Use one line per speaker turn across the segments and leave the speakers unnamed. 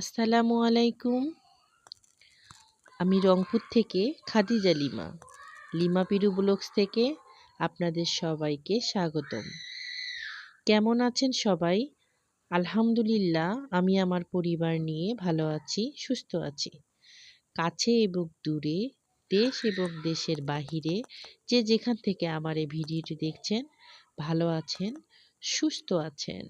আসসালামু আলাইকুম। আমি রংপুর থেকে খাদিজা লিমা লিমা পিরু ব্লগস থেকে আপনাদের সবাইকে স্বাগতম। কেমন আছেন সবাই? আলহামদুলিল্লাহ, আমি আমার পরিবার নিয়ে ভালো আছি, সুস্থ আছি। কাছে এবং দূরে, দেশ এবং দেশের বাহিরে যে যেখান থেকে আমার এই ভিডিওটি দেখছেন, ভালো আছেন, সুস্থ আছেন।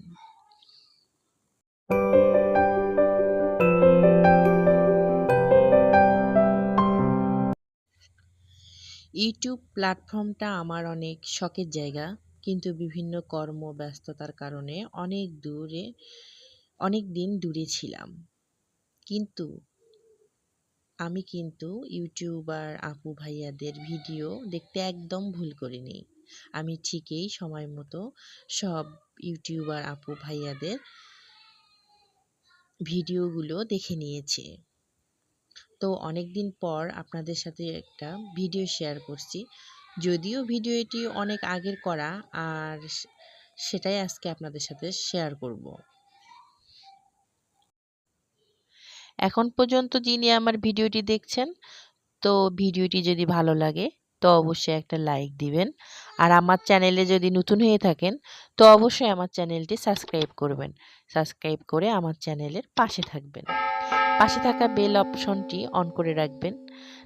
ইউটিউব প্ল্যাটফর্মটা আমার অনেক শখের জায়গা। কিন্তু বিভিন্ন কর্মব্যস্ততার কারণে অনেক দূরে, অনেক দিন দূরে ছিলাম। কিন্তু আমি কিন্তু ইউটিউবার আপু ভাইয়াদের ভিডিও দেখতে একদম ভুল করিনি। আমি ঠিকই সময় মতো সব ইউটিউবার আপু ভাইয়াদের ভিডিওগুলো দেখে নিয়েছি। তো অনেক দিন পর আপনাদের সাথে একটা ভিডিও শেয়ার করছি। যদিও ভিডিওটি অনেক আগের করা, আর সেটাই আজকে আপনাদের সাথে শেয়ার করব। এখন পর্যন্ত যিনি আমার ভিডিওটি দেখছেন, তো ভিডিওটি যদি ভালো লাগে, তো অবশ্যই একটা লাইক দিবেন। আর আমার চ্যানেলে যদি নতুন হয়ে থাকেন, তো অবশ্যই আমার চ্যানেলটি সাবস্ক্রাইব করবেন। সাবস্ক্রাইব করে আমার চ্যানেলের পাশে থাকবেন। পাশে থাকা বেল অপশনটি অন করে রাখবেন।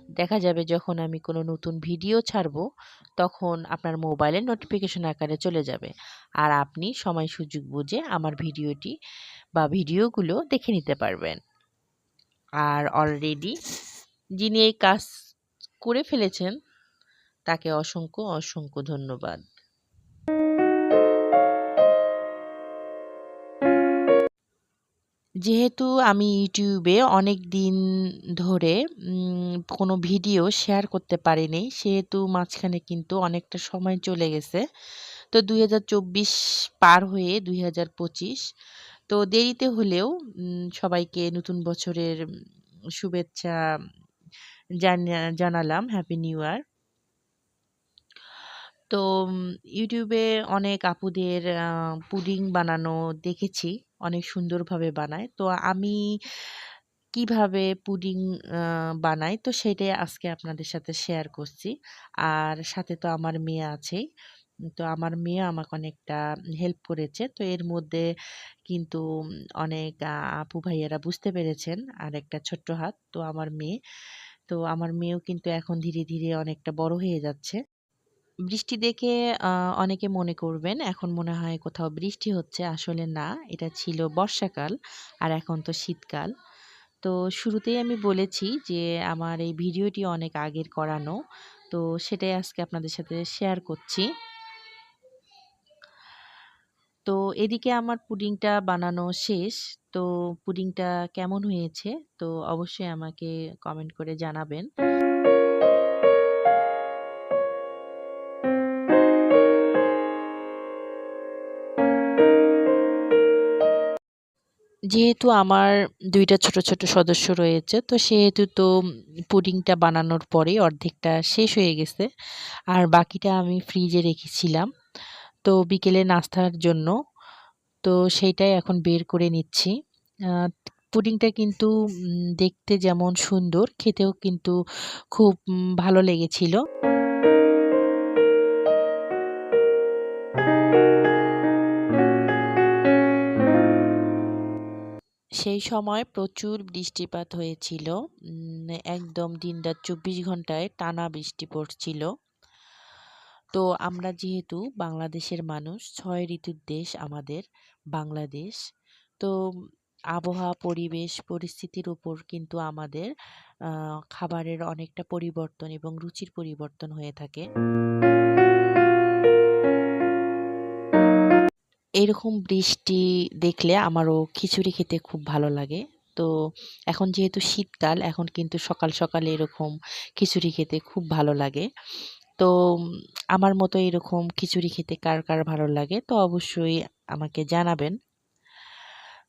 দেখা যাবে যখন আমি কোনো নতুন ভিডিও ছাড়বো, তখন আপনার মোবাইলে নোটিফিকেশন আকারে চলে যাবে। আর আপনি সময় সুযোগ বুঝে আমার ভিডিওটি বা ভিডিওগুলো দেখে নিতে পারবেন। আর অলরেডি যিনি এই কাজ করে ফেলেছেন, তাকে অসংখ্য অসংখ্য ধন্যবাদ। যেহেতু আমি ইউটিউবে অনেক দিন ধরে কোনো ভিডিও শেয়ার করতে পারিনি, সেহেতু মাঝখানে কিন্তু অনেকটা সময় চলে গেছে। তো দুই হাজার চব্বিশ পার হয়ে দু হাজার পঁচিশ, তো দেরিতে হলেও সবাইকে নতুন বছরের শুভেচ্ছা জানালাম হ্যাপি নিউ ইয়ার তো ইউটিউবে অনেক আপুদের পুডিং বানানো দেখেছি, অনেক সুন্দরভাবে বানায়। তো আমি কীভাবে পুডিং বানাই, তো সেটাই আজকে আপনাদের সাথে শেয়ার করছি। আর সাথে তো আমার মেয়ে আছেই তো আমার মেয়ে আমাকে অনেকটা হেল্প করেছে। তো এর মধ্যে কিন্তু অনেক আপু ভাইয়েরা বুঝতে পেরেছেন, আর একটা ছোট্ট হাত, তো আমার মেয়ে। তো আমার মেয়েও কিন্তু এখন ধীরে ধীরে অনেকটা বড় হয়ে যাচ্ছে। বৃষ্টি দেখে অনেকে মনে করবেন, এখন মনে হয় কোথাও বৃষ্টি হচ্ছে, আসলে না, এটা ছিল বর্ষাকাল আর এখন তো শীতকাল। তো শুরুতেই আমি বলেছি যে, আমার এই ভিডিওটি অনেক আগের করানো, তো সেটাই আজকে আপনাদের সাথে শেয়ার করছি। তো এদিকে আমার পুডিংটা বানানো শেষ, তো পুডিংটা কেমন হয়েছে, তো অবশ্যই আমাকে কমেন্ট করে জানাবেন। যেহেতু আমার দুইটা ছোট ছোট সদস্য রয়েছে, তো সেহেতু তো পুডিংটা বানানোর পরেই অর্ধেকটা শেষ হয়ে গেছে। আর বাকিটা আমি ফ্রিজে রেখেছিলাম। তো বিকেলে নাস্তার জন্য, তো সেইটাই এখন বের করে নিচ্ছি। পুডিংটা কিন্তু দেখতে যেমন সুন্দর, খেতেও কিন্তু খুব ভালো লেগেছিল। সেই সময় প্রচুর বৃষ্টিপাত হয়েছিল। একদম দিনরাত চব্বিশ ঘন্টায় টানা বৃষ্টি পড়ছিল। তো আমরা যেহেতু বাংলাদেশের মানুষ, ছয় ঋতুর দেশ আমাদের, বাংলাদেশ। তো আবহাওয়া, পরিবেশ, পরিস্থিতির উপর কিন্তু আমাদের খাবারের অনেকটা পরিবর্তন এবং রুচির পরিবর্তন হয়ে থাকে। এরকম বৃষ্টি দেখলে আমারও খিচুড়ি খেতে খুব ভালো লাগে। তো এখন যেহেতু শীতকাল, এখন কিন্তু সকাল সকালে এরকম খিচুড়ি খেতে খুব ভালো লাগে। তো আমার মতো এরকম খিচুড়ি খেতে কার কার ভালো লাগে, তো অবশ্যই আমাকে জানাবেন।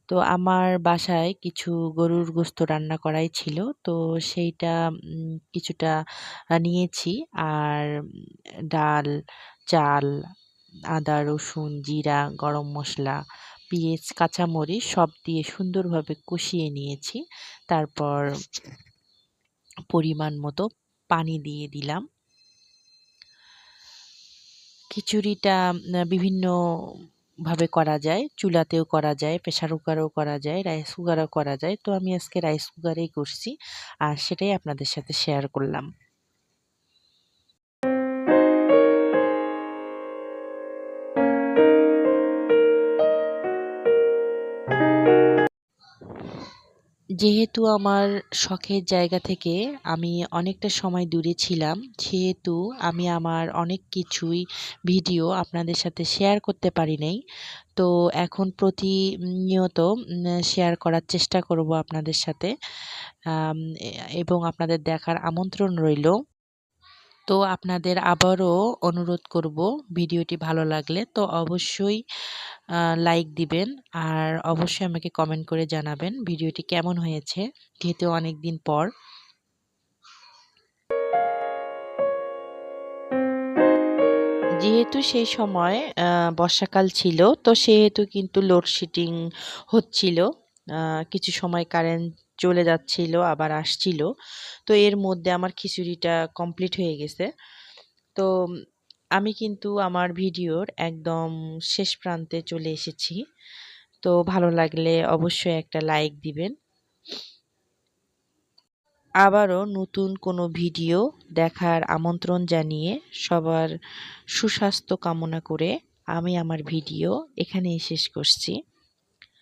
তো আমার বাসায় কিছু গরুর গোস্ত রান্না করাই ছিল, তো সেইটা কিছুটা নিয়েছি। আর ডাল, চাল আদা, রসুন, জিরা, গরম মশলা, পেঁয়াজ, কাঁচামরিচ সব দিয়ে সুন্দরভাবে কষিয়ে নিয়েছি। তারপর পরিমাণ মতো পানি দিয়ে দিলাম। খিচুড়িটা বিভিন্ন ভাবে করা যায়, চুলাতেও করা যায় প্রেশার কুকারেও করা যায়, রাইস কুকারেও করা যায়। তো আমি আজকে রাইস কুকারেই করছি, আর সেটাই আপনাদের সাথে শেয়ার করলাম। যেহেতু আমার শখের জায়গা থেকে আমি অনেকটা সময় দূরে ছিলাম, সেহেতু আমি আমার অনেক কিছুই ভিডিও আপনাদের সাথে শেয়ার করতে পারি নাই। তো এখন প্রতিনিয়ত শেয়ার করার চেষ্টা করব আপনাদের সাথে। এবং আপনাদের দেখার আমন্ত্রণ রইল। তো আপনাদের আবারও অনুরোধ করব ভিডিওটি ভালো লাগলে তো অবশ্যই লাইক দিবেন আর অবশ্যই আমাকে কমেন্ট করে জানাবেন ভিডিওটি কেমন হয়েছে, যেহেতু অনেক দিন পর। যেহেতু সেই সময় বর্ষাকাল ছিল তো সেহেতু কিন্তু লোডশেডিং হচ্ছিল কিছু সময় কারেন্ট চলে যাচ্ছিল, আবার আসছিল। তো এর মধ্যে আমার খিচুড়িটা কমপ্লিট হয়ে গেছে। তো আমি কিন্তু আমার ভিডিওর একদম শেষ প্রান্তে চলে এসেছি। তো ভালো লাগলে অবশ্যই একটা লাইক দিবেন। আবারও নতুন কোনো ভিডিও দেখার আমন্ত্রণ জানিয়ে সবার সুস্বাস্থ্য কামনা করে আমি আমার ভিডিও এখানেই শেষ করছি।